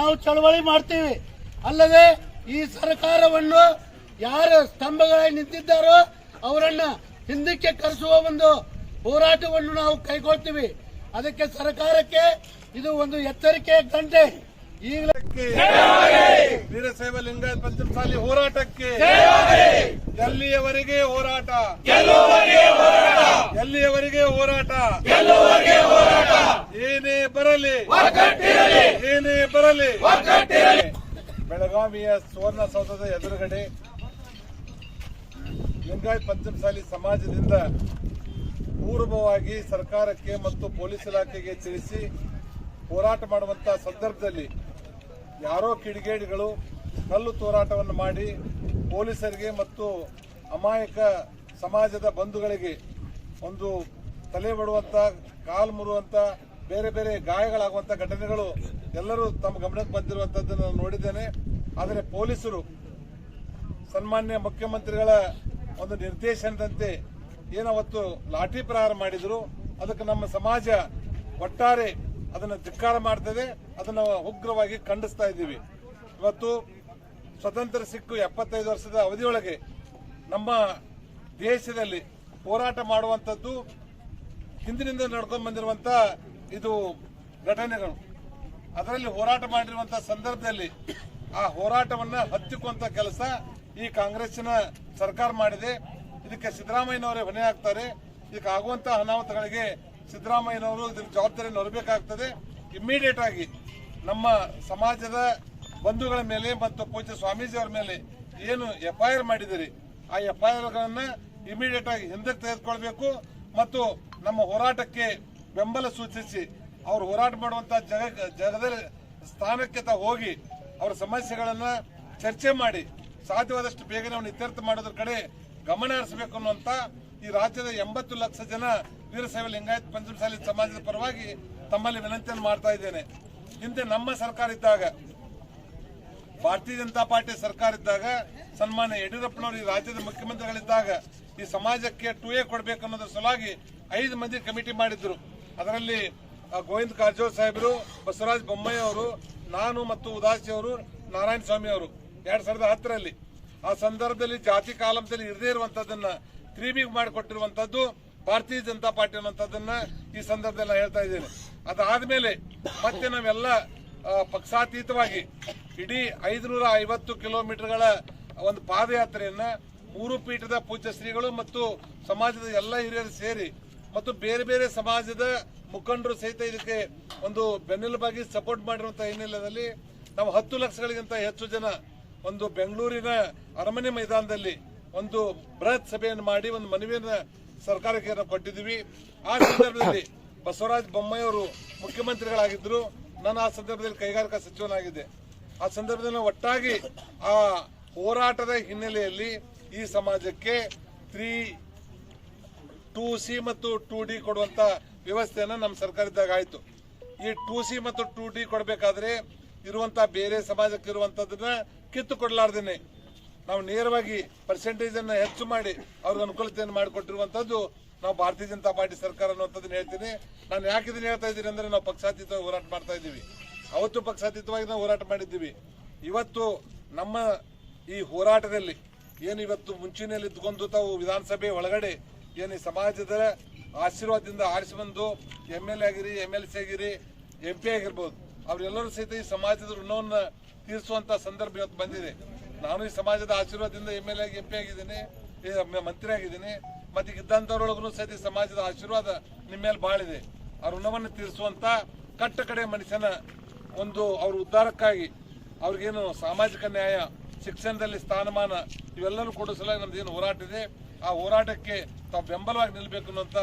ನಾವು ಚಳವಳಿ ಮಾಡ್ತೀವಿ. ಅಲ್ಲದೆ ಈ ಸರ್ಕಾರವನ್ನು ಯಾರು ಸ್ತಂಭಗಳಾಗಿ ನಿಂತಿದ್ದಾರೋ ಅವರನ್ನ ಹಿಂದಕ್ಕೆ ಕರೆಸುವ ಒಂದು ಹೋರಾಟವನ್ನು ನಾವು ಕೈಗೊಳ್ತೀವಿ. ಅದಕ್ಕೆ ಸರ್ಕಾರಕ್ಕೆ ಇದು ಒಂದು ಎಚ್ಚರಿಕೆ ಗಂಟೆ ಈಗಲೇ ವೀರಶೈವ ಲಿಂಗಾಯತ್ ಪಂಚಮಸಾಲಿ ಹೋರಾಟಕ್ಕೆ ಎಲ್ಲಿಯವರೆಗೆ ಹೋರಾಟ? ಎಲ್ಲಿಯವರೆಗೆ ಹೋರಾಟ? ಹೋರಾಟ? ಏನೇ ಬರಲಿ. ಏನೇ ಬರಲಿ. ಬೆಳಗಾವಿಯ ಸುವರ್ಣಸೌಧದ ಎದುರುಗಡೆ ಲಿಂಗಾಯತ್ ಪಂಚಮಸಾಲಿ ಸಮಾಜದಿಂದ ಪೂರ್ವವಾಗಿ ಸರ್ಕಾರಕ್ಕೆ ಮತ್ತು ಪೊಲೀಸ್ ಇಲಾಖೆಗೆ ತಿಳಿಸಿ ಹೋರಾಟ ಮಾಡುವಂತಹ ಸಂದರ್ಭದಲ್ಲಿ ಯಾರೋ ಕಿಡಿಗೇಡಿಗಳು ಕಲ್ಲು ತೋರಾಟವನ್ನು ಮಾಡಿ ಪೊಲೀಸರಿಗೆ ಮತ್ತು ಅಮಾಯಕ ಸಮಾಜದ ಬಂಧುಗಳಿಗೆ ಒಂದು ತಲೆ ಬಡುವಂತ, ಕಾಲು ಮುರುವಂತ ಬೇರೆ ಬೇರೆ ಗಾಯಗಳಾಗುವಂತ ಘಟನೆಗಳು ಎಲ್ಲರೂ ತಮ್ಮ ಗಮನಕ್ಕೆ ಬಂದಿರುವಂತದ್ದನ್ನು ನಾನು ನೋಡಿದ್ದೇನೆ. ಆದರೆ ಪೊಲೀಸರು, ಸನ್ಮಾನ್ಯ ಮುಖ್ಯಮಂತ್ರಿಗಳ ಒಂದು ನಿರ್ದೇಶನದಂತೆ ಏನವತ್ತು ಲಾಠಿ ಪ್ರಹಾರ ಮಾಡಿದ್ರು. ಅದಕ್ಕೆ ನಮ್ಮ ಸಮಾಜ ಒಟ್ಟಾರೆ ಅದನ್ನು ಧಿಕ್ಕಾರ ಮಾಡ್ತದೆ, ಅದನ್ನು ಉಗ್ರವಾಗಿ ಖಂಡಿಸ್ತಾ ಇದ್ದೀವಿ. ಇವತ್ತು ಸ್ವತಂತ್ರ ಸಿಕ್ಕು ಎಪ್ಪತ್ತೈದು ವರ್ಷದ ಅವಧಿಯೊಳಗೆ ನಮ್ಮ ದೇಶದಲ್ಲಿ ಹೋರಾಟ ಮಾಡುವಂಥದ್ದು ಹಿಂದಿನಿಂದ ನಡ್ಕೊಂಡು ಬಂದಿರುವಂತ ಇದು ಘಟನೆಗಳು. ಅದರಲ್ಲಿ ಹೋರಾಟ ಮಾಡಿರುವಂತಹ ಸಂದರ್ಭದಲ್ಲಿ ಆ ಹೋರಾಟವನ್ನ ಹತ್ತಿಕ್ಕುವಂತ ಕೆಲಸ ಈ ಕಾಂಗ್ರೆಸ್ಸಿನ ಸರ್ಕಾರ ಮಾಡಿದೆ. ಇದಕ್ಕೆ ಸಿದ್ದರಾಮಯ್ಯನವರೇ ಹೊಣೆ ಆಗ್ತಾರೆ. ಇದಕ್ಕೆ ಆಗುವಂತಹ ಅನಾಹುತಗಳಿಗೆ ಸಿದ್ದರಾಮಯ್ಯನವರು ಇದರ ಜವಾಬ್ದಾರಿ ಹೊರಬೇಕಾಗ್ತದೆ. ಇಮ್ಮಿಡಿಯೇಟ್ ಆಗಿ ನಮ್ಮ ಸಮಾಜದ ಬಂಧುಗಳ ಮೇಲೆ ಮತ್ತು ಪೂಜ್ಯ ಸ್ವಾಮೀಜಿಯವರ ಮೇಲೆ ಏನು ಎಫ್ಐಆರ್ ಮಾಡಿದಿರಿ ಆ ಎಫ್ಐಆರ್ ಗಳನ್ನ ಇಮಿಡಿಯೇಟ್ ಆಗಿ ಹಿಂದಕ್ಕೆ ತೆಗೆದುಕೊಳ್ಬೇಕು ಮತ್ತು ನಮ್ಮ ಹೋರಾಟಕ್ಕೆ ಬೆಂಬಲ ಸೂಚಿಸಿ ಅವರು ಹೋರಾಟ ಮಾಡುವಂತಹ ಜಗ ಜಗದ ಸ್ಥಾನಕ್ಕೆ ಹೋಗಿ ಅವರ ಸಮಸ್ಯೆಗಳನ್ನ ಚರ್ಚೆ ಮಾಡಿ ಸಾಧ್ಯವಾದಷ್ಟು ಬೇಗನೆ ನಾವು ಇತ್ಯರ್ಥ ಮಾಡೋದ್ರ ಕಡೆ ಗಮನ ಹರಿಸಬೇಕು ಅನ್ನುವಂತ ಈ ರಾಜ್ಯದ ಎಂಬತ್ತು ಲಕ್ಷ ಜನ ವೀರಶೈವ ಲಿಂಗಾಯತ್ ಪಂಚಮಸಾಲಿ ಸಮಾಜದ ಪರವಾಗಿ ತಮ್ಮಲ್ಲಿ ವಿನಂತಿಯನ್ನು ಮಾಡ್ತಾ ಇದ್ದೇನೆ. ಹಿಂದೆ ನಮ್ಮ ಸರ್ಕಾರ ಇದ್ದಾಗ, ಭಾರತೀಯ ಜನತಾ ಪಾರ್ಟಿ ಸರ್ಕಾರ ಇದ್ದಾಗ, ಸನ್ಮಾನ್ಯ ಯಡಿಯೂರಪ್ಪನವರು ಈ ರಾಜ್ಯದ ಮುಖ್ಯಮಂತ್ರಿಗಳಿದ್ದಾಗ ಈ ಸಮಾಜಕ್ಕೆ ಟು ಎ ಕೊಡಬೇಕು ಅನ್ನೋದ್ರ ಸಲುವಾಗಿ ಐದು ಮಂದಿ ಕಮಿಟಿ ಮಾಡಿದ್ರು. ಅದರಲ್ಲಿ ಗೋವಿಂದ ಕಾರಜೋಳ ಸಾಹೇಬರು, ಬಸವರಾಜ ಬೊಮ್ಮಾಯಿ ಅವರು, ನಾನು ಮತ್ತು ಉದಾಸಿ ಅವರು, ನಾರಾಯಣ ಸ್ವಾಮಿ ಅವರು, ಎರಡ್ ಸಾವಿರದ ಹತ್ತರಲ್ಲಿ. ಆ ಸಂದರ್ಭದಲ್ಲಿ ಜಾತಿ ಕಾಲಂದಲ್ಲಿ ಇರದೇ ಇರುವಂತದ್ದನ್ನ ಕ್ರೀಮಿ ಮಾಡಿಕೊಟ್ಟಿರುವಂತದ್ದು ಭಾರತೀಯ ಜನತಾ ಪಾರ್ಟಿ ಅನ್ನುವಂಥದ್ದನ್ನ ಈ ಸಂದರ್ಭದಲ್ಲಿ ಹೇಳ್ತಾ ಇದ್ದೇನೆ. ಅದಾದ್ಮೇಲೆ ಮತ್ತೆ ನಾವೆಲ್ಲ ಪಕ್ಷಾತೀತವಾಗಿ ಇಡೀ ಐದುನೂರ ಐವತ್ತು ಕಿಲೋಮೀಟರ್ಗಳ ಒಂದು ಪಾದಯಾತ್ರೆಯನ್ನ ಮೂರು ಪೀಠದ ಪೂಜ್ಯ ಶ್ರೀಗಳು ಮತ್ತು ಸಮಾಜದ ಎಲ್ಲ ಹಿರಿಯರು ಸೇರಿ ಮತ್ತು ಬೇರೆ ಬೇರೆ ಸಮಾಜದ ಮುಖಂಡರು ಸಹಿತ ಇದಕ್ಕೆ ಒಂದು ಬೆನ್ನೆಲುಬಾಗಿ ಸಪೋರ್ಟ್ ಮಾಡಿರುವಂತಹ ಹಿನ್ನೆಲೆಯಲ್ಲಿ ನಾವು ಹತ್ತು ಲಕ್ಷಗಳಿಗಿಂತ ಹೆಚ್ಚು ಜನ ಒಂದು ಬೆಂಗಳೂರಿನ ಅರಮನೆ ಮೈದಾನದಲ್ಲಿ ಒಂದು ಬೃಹತ್ ಸಭೆಯನ್ನು ಮಾಡಿ ಒಂದು ಮನವಿಯನ್ನು ಸರ್ಕಾರಕ್ಕೆ ಕೊಟ್ಟಿದ್ದೀವಿ. ಆ ಸಂದರ್ಭದಲ್ಲಿ ಬಸವರಾಜ ಬೊಮ್ಮಾಯಿ ಅವರು ಮುಖ್ಯಮಂತ್ರಿಗಳಾಗಿದ್ದರು. ನಾನು ಆ ಸಂದರ್ಭದಲ್ಲಿ ಕೈಗಾರಿಕಾ ಸಚಿವನಾಗಿದ್ದೆ. ಆ ಸಂದರ್ಭದಲ್ಲಿ ಒಟ್ಟಾಗಿ ಆ ಹೋರಾಟದ ಹಿನ್ನೆಲೆಯಲ್ಲಿ ಈ ಸಮಾಜಕ್ಕೆ ತ್ರೀ, ಟೂ ಸಿ ಮತ್ತು ಟೂ ಡಿ ಕೊಡುವಂತ ವ್ಯವಸ್ಥೆಯನ್ನು ನಮ್ಮ ಸರ್ಕಾರ ಆಯ್ತು. ಈ ಟೂ ಸಿ ಮತ್ತು ಟೂ ಡಿ ಕೊಡಬೇಕಾದ್ರೆ ಇರುವಂತ ಬೇರೆ ಸಮಾಜಕ್ಕೆ ಇರುವಂತದನ್ನ ಕಿತ್ತು ಕೊಡಲಾರ್ದೇನೆ. ನಾವು ನೇರವಾಗಿ ಪರ್ಸೆಂಟೇಜ್ ಅನ್ನ ಹೆಚ್ಚು ಮಾಡಿ ಅವ್ರಿಗೆ ಅನುಕೂಲತೆಯನ್ನು ಮಾಡಿಕೊಟ್ಟಿರುವಂತದ್ದು ನಾವು ಭಾರತೀಯ ಜನತಾ ಪಾರ್ಟಿ ಸರ್ಕಾರ ಅನ್ನುವಂಥದ್ದನ್ನ ಹೇಳ್ತೀನಿ. ನಾನು ಯಾಕೆ ಇದನ್ನ ಹೇಳ್ತಾ ಇದ್ದೀನಿ ಅಂದ್ರೆ ನಾವು ಪಕ್ಷಾತೀತವಾಗಿ ಹೋರಾಟ ಮಾಡ್ತಾ ಇದ್ದೀವಿ. ಅವತ್ತು ಪಕ್ಷಾತೀತವಾಗಿ ನಾವು ಹೋರಾಟ ಮಾಡಿದ್ದೀವಿ. ಇವತ್ತು ನಮ್ಮ ಈ ಹೋರಾಟದಲ್ಲಿ ಏನು ಇವತ್ತು ಮುಂಚೂಣಿಯಲ್ಲಿ ಇದ್ಕೊಂಡು ತಾವು ವಿಧಾನಸಭೆ ಒಳಗಡೆ ಏನು ಸಮಾಜದ ಆಶೀರ್ವಾದದಿಂದ ಆರಿಸಿ ಬಂದು ಎಂ ಎಲ್ ಎ ಆಗಿರಿ, ಎಂ ಎಲ್ ಸಿ ಆಗಿರಿ, ಎಂ ಪಿ ಆಗಿರ್ಬೋದು, ಅವರೆಲ್ಲರೂ ಸಹಿತ ಈ ಸಮಾಜದ ಋಣವನ್ನು ತೀರಿಸುವಂತ ಸಂದರ್ಭ ಇವತ್ತು ಬಂದಿದೆ. ನಾನು ಈ ಸಮಾಜದ ಆಶೀರ್ವಾದದಿಂದ M L A M P ಆಗಿದ್ದೀನಿ ಮಂತ್ರಿ ಆಗಿದ್ದೀನಿ, ಮತ್ತು ಇದ್ದಂಥವ್ರೊಳಗೂ ಸಹಿತ ಈ ಸಮಾಜದ ಆಶೀರ್ವಾದ ನಿಮ್ಮ ಮೇಲೆ ಬಾಳಿದೆ. ಆ ಋಣವನ್ನು ತೀರಿಸುವಂತ ಕಟ್ಟ ಕಡೆ ಮನುಷ್ಯನ ಒಂದು ಅವ್ರ ಉದ್ಧಾರಕ್ಕಾಗಿ ಅವ್ರಿಗೇನು ಸಾಮಾಜಿಕ ನ್ಯಾಯ ಶಿಕ್ಷಣದಲ್ಲಿ ಸ್ಥಾನಮಾನ ಇವೆಲ್ಲರೂ ಕೊಡೋ ಸಲುವಾಗಿ ಏನು ಹೋರಾಟ ಇದೆ. ಆ ಹೋರಾಟಕ್ಕೆ ತಾವು ಬೆಂಬಲವಾಗಿ ನಿಲ್ಲಬೇಕು ಅನ್ನೋಂಥ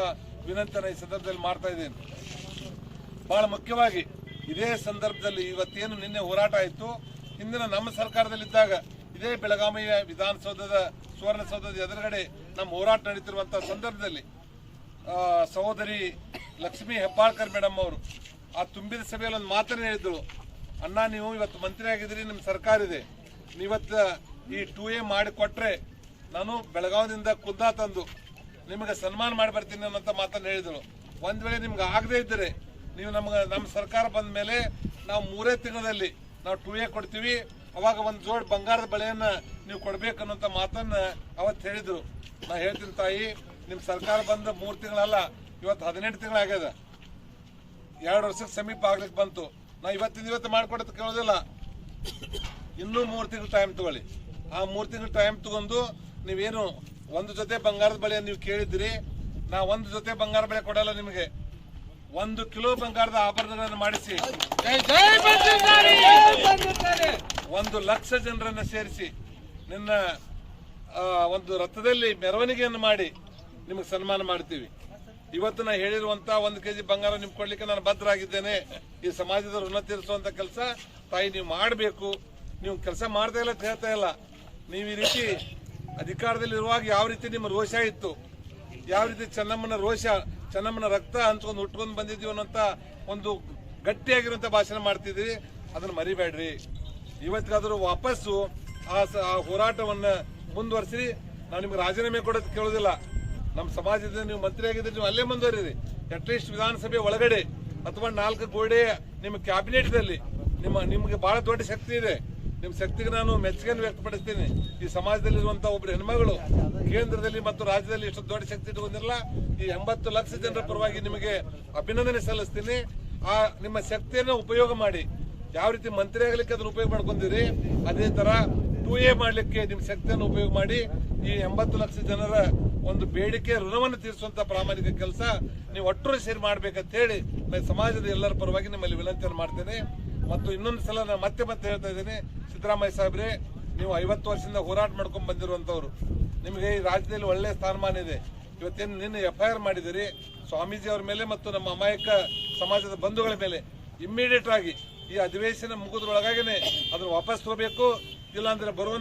ವಿನಂತಿನ ಈ ಸಂದರ್ಭದಲ್ಲಿ ಮಾಡ್ತಾ ಇದ್ದೇನೆ. ಬಹಳ ಮುಖ್ಯವಾಗಿ ಇದೇ ಸಂದರ್ಭದಲ್ಲಿ ಇವತ್ತೇನು ನಿನ್ನೆ ಹೋರಾಟ ಆಯಿತು. ಹಿಂದಿನ ನಮ್ಮ ಸರ್ಕಾರದಲ್ಲಿದ್ದಾಗ ಇದೇ ಬೆಳಗಾವಿಯ ವಿಧಾನಸೌಧದ, ಸುವರ್ಣಸೌಧದ ಎದುರುಗಡೆ ನಮ್ಮ ಹೋರಾಟ ನಡೀತಿರುವಂಥ ಸಂದರ್ಭದಲ್ಲಿ ಸಹೋದರಿ ಲಕ್ಷ್ಮೀ ಹೆಬ್ಬಾಳ್ಕರ್ ಮೇಡಮ್ ಅವರು ಆ ತುಂಬಿದ ಸಭೆಯಲ್ಲಿ ಒಂದು ಮಾತನ್ನು ಹೇಳಿದ್ರು. ಅಣ್ಣ, ನೀವು ಇವತ್ತು ಮಂತ್ರಿ ಆಗಿದ್ರಿ ನಿಮ್ಮ ಸರ್ಕಾರ ಇದೆ. ನೀವತ್ತು ಈ ಟೂ ಎ ಮಾಡಿ ಕೊಟ್ರೆ ನಾನು ಬೆಳಗಾವಿಯಿಂದ ಕುದ್ದಾ ತಂದು ನಿಮಗೆ ಸನ್ಮಾನ ಮಾಡಿ ಬರ್ತೀನಿ ಅನ್ನೋಂಥ ಮಾತನ್ನು ಹೇಳಿದ್ರು ಒಂದ್ ವೇಳೆ ನಿಮ್ಗೆ ಆಗದೇ ಇದ್ದರೆ ನೀವು ನಮ್ಗೆ ನಮ್ಮ ಸರ್ಕಾರ ಬಂದ ಮೇಲೆ ನಾವು ಮೂರೇ ತಿಂಗಳಲ್ಲಿ ನಾವು ಟೂ ಎ ಕೊಡ್ತೀವಿ. ಅವಾಗ ಒಂದು ಜೋಡ್ ಬಂಗಾರದ ಬಳೆಯನ್ನು ನೀವು ಕೊಡ್ಬೇಕನ್ನೋಂಥ ಮಾತನ್ನ ಅವತ್ತು ಹೇಳಿದ್ರು. ನಾ ಹೇಳ್ತೀನಿ ತಾಯಿ ನಿಮ್ಮ ಸರ್ಕಾರ ಬಂದ ಮೂರ್ ತಿಂಗಳಲ್ಲ ಇವತ್ತು ಹದಿನೆಂಟು ತಿಂಗಳಾಗ್ಯದ. ಎರಡು ವರ್ಷಕ್ಕೆ ಸಮೀಪ ಆಗ್ಲಿಕ್ಕೆ ಬಂತು. ನಾ ಇವತ್ತಿಂದ ಇವತ್ತು ಮಾಡಿಕೊಡೋದು ಕೇಳೋದಿಲ್ಲ. ಇನ್ನೂ ಮೂರು ತಿಂಗಳು ಟೈಮ್ ತಗೊಳ್ಳಿ. ಆ ಮೂರು ತಿಂಗಳು ಟೈಮ್ ತಗೊಂಡು ನೀವೇನು ಒಂದು ಜೊತೆ ಬಂಗಾರದ ಬಳೆ ನೀವು ಕೇಳಿದ್ರಿ ನಾ ಒಂದು ಜೊತೆ ಬಂಗಾರ ಬಳೆ ಕೊಡಲ್ಲ ನಿಮಗೆ. ಒಂದು ಕಿಲೋ ಬಂಗಾರದ ಆಭರಣಗಳನ್ನು ಮಾಡಿಸಿ. ಒಂದು ಲಕ್ಷ ಜನರನ್ನು ಸೇರಿಸಿ ನಿನ್ನ ಒಂದು ರಥದಲ್ಲಿ ಮೆರವಣಿಗೆಯನ್ನು ಮಾಡಿ ನಿಮಗೆ ಸನ್ಮಾನ ಮಾಡ್ತೀವಿ. ಇವತ್ತು ನಾ ಹೇಳಿರುವಂತ ಒಂದು ಕೆಜಿ ಬಂಗಾರ ನಿಮ್ ಕೊಡ್ಲಿಕ್ಕೆ ನಾನು ಬದ್ಧರಾಗಿದ್ದೇನೆ. ಈ ಸಮಾಜದ ಋಣ ತೀರಿಸುವಂತ ಕೆಲಸ ತಾಯಿ ನೀವು ಮಾಡಬೇಕು. ನೀವು ಕೆಲಸ ಮಾಡ್ತಾ ಇಲ್ಲ, ಹೇಳ್ತಾ ಇಲ್ಲ. ನೀವು ಈ ರೀತಿ ಅಧಿಕಾರದಲ್ಲಿ ಇರುವಾಗ ಯಾವ ರೀತಿ ನಿಮ್ಮ ರೋಷ ಇತ್ತು? ಯಾವ ರೀತಿ ಚೆನ್ನಮ್ಮನ ರೋಷ, ಚೆನ್ನಮ್ಮನ ರಕ್ತ ಹಂಚ್ಕೊಂಡು ಹುಟ್ಕೊಂಡು ಬಂದಿದ್ದೀವಿ ಅನ್ನೋಂತ ಒಂದು ಗಟ್ಟಿಯಾಗಿರುವಂತ ಭಾಷಣ ಮಾಡ್ತಿದ್ವಿ ಅದನ್ನ ಮರಿಬೇಡ್ರಿ. ಇವತ್ತಿಗಾದರೂ ವಾಪಸ್ಸು ಆ ಆ ಹೋರಾಟವನ್ನ ಮುಂದುವರಿಸಿ ನಾವು ನಿಮ್ಗೆ ರಾಜೀನಾಮೆ ಕೊಡೋದು ಕೇಳೋದಿಲ್ಲ. ನಮ್ಮ ಸಮಾಜದಿಂದ ನೀವು ಮಂತ್ರಿ ಆಗಿದ್ರೆ ನೀವು ಅಲ್ಲೇ ಮುಂದುವರಿರಿ. ಅಟ್ಲೀಸ್ಟ್ ವಿಧಾನಸಭೆ ಒಳಗಡೆ, ಅಥವಾ ನಾಲ್ಕು ಗೋಡೆ ನಿಮ್ಮ ಕ್ಯಾಬಿನೆಟ್ದಲ್ಲಿ ನಿಮ್ಮ, ನಿಮಗೆ ಬಹಳ ದೊಡ್ಡ ಶಕ್ತಿ ಇದೆ. ನಿಮ್ಮ ಶಕ್ತಿಗೆ ನಾನು ಮೆಚ್ಚುಗೆಯನ್ನು ವ್ಯಕ್ತಪಡಿಸ್ತೀನಿ. ಈ ಸಮಾಜದಲ್ಲಿರುವಂಥ ಒಬ್ಬರು ಹೆಣ್ಮಗಳು ಕೇಂದ್ರದಲ್ಲಿ ಮತ್ತು ರಾಜ್ಯದಲ್ಲಿ ಎಷ್ಟು ದೊಡ್ಡ ಶಕ್ತಿ ಇಟ್ಟುಕೊಂಡಿರಲ್ಲ ಈ ಎಂಬತ್ತು ಲಕ್ಷ ಜನರ ಪರವಾಗಿ ನಿಮಗೆ ಅಭಿನಂದನೆ ಸಲ್ಲಿಸ್ತೀನಿ. ಆ ನಿಮ್ಮ ಶಕ್ತಿಯನ್ನು ಉಪಯೋಗ ಮಾಡಿ. ಯಾವ ರೀತಿ ಮಂತ್ರಿ ಆಗಲಿಕ್ಕೆ ಅದನ್ನು ಉಪಯೋಗ ಮಾಡ್ಕೊಂಡಿರಿ ಅದೇ ತರ ಟೂ ಎ ಮಾಡಲಿಕ್ಕೆ ನಿಮ್ಮ ಶಕ್ತಿಯನ್ನು ಉಪಯೋಗ ಮಾಡಿ. ಈ ಎಂಬತ್ತು ಲಕ್ಷ ಜನರ ಒಂದು ಬೇಡಿಕೆ, ಋಣವನ್ನು ತೀರಿಸುವಂತ ಪ್ರಾಮಾಣಿಕ ಕೆಲಸ ನೀವು ಒಟ್ಟರು ಸೇರಿ ಮಾಡ್ಬೇಕಂತ ಹೇಳಿ ಸಮಾಜದ ಎಲ್ಲರ ಪರವಾಗಿ ನಿಮ್ಮಲ್ಲಿ ವಿನಂತಿಯನ್ನು ಮಾಡ್ತೇನೆ. ಮತ್ತು ಇನ್ನೊಂದು ಸಲ ನಾನು ಮತ್ತೆ ಮತ್ತೆ ಹೇಳ್ತಾ ಇದ್ದೀನಿ, ಸಿದ್ದರಾಮಯ್ಯ ಸಾಹೇಬ್ರೆ, ನೀವು ಐವತ್ತು ವರ್ಷದಿಂದ ಹೋರಾಟ ಮಾಡ್ಕೊಂಡು ಬಂದಿರುವಂಥವ್ರು. ನಿಮಗೆ ಈ ರಾಜ್ಯದಲ್ಲಿ ಒಳ್ಳೆ ಸ್ಥಾನಮಾನ ಇದೆ. ಇವತ್ತೇನು ನಿನ್ನೆ ಎಫ್ ಐ ಆರ್ ಮಾಡಿದಿರಿ ಸ್ವಾಮೀಜಿ ಅವರ ಮೇಲೆ ಮತ್ತು ನಮ್ಮ ಅಮಾಯಕ ಸಮಾಜದ ಬಂಧುಗಳ ಮೇಲೆ ಇಮ್ಮಿಡಿಯೇಟ್ ಆಗಿ ಈ ಅಧಿವೇಶನ ಮುಗಿದ್ರೊಳಗಾಗಿನೇ ಅದನ್ನು ವಾಪಸ್ ತಗೋಬೇಕು, ಇಲ್ಲಾಂದ್ರೆ ಬರುವ